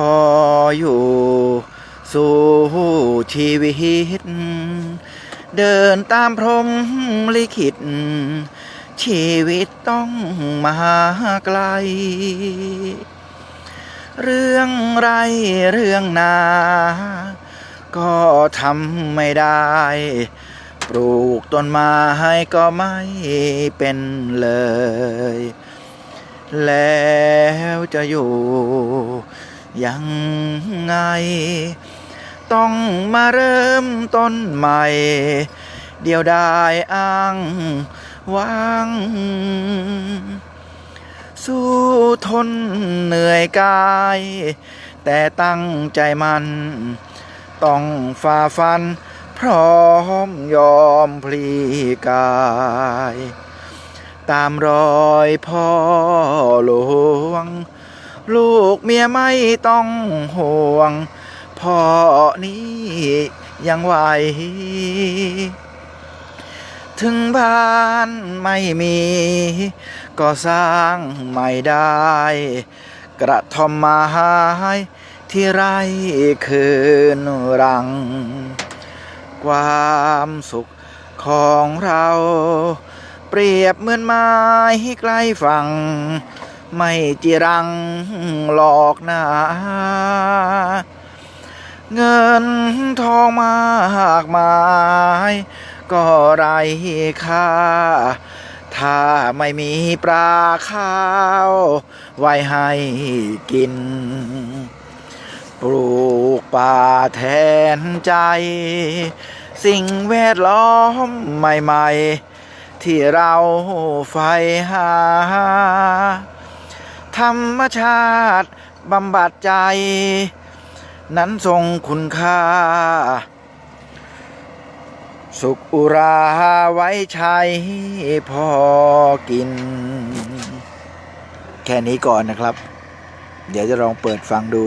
ออยู่ สู่ชีวิต เดินตามพรหมลิขิต ชีวิตต้องมาไกล เรื่องไรเรื่องนา ก็ทำไม่ได้ ปลูกต้นไม้ก็ไม่เป็นเลยแล้วจะอยู่ ยังไง ต้องมาเริ่มต้นใหม่ เดียวได้อ้างว้างสู้ทนเหนื่อยกาย แต่ตั้งใจมัน ต้องฝ่าฟัน พร้อมยอมพลีกาย ตามรอยพ่อหลวง ลูกเมียไม่ต้องห่วง พ่อนี้ยังไหว ถึงบ้านไม่มี ก็สร้างไม่ได้ กระทอมไม้ที่ไรคืนรัง ความสุขของเรา เปรียบเหมือนไม้ใกล้ฝั่ง ไม่จีรังหลอกหนาเงินทองมากมาย ก็ไรค่า ถ้าไม่มีปลาข้าว ไว้ให้กิน ปลูกป่าแทนใจ สิ่งแวดล้อมใหม่ ๆ ที่เราใฝ่หา ธรรมชาติบำบัดใจ นั้นทรงคุณค่า สุขอุราไว้ใช้พอกิน แค่นี้ก่อนนะครับ เดี๋ยวจะลองเปิดฟังดู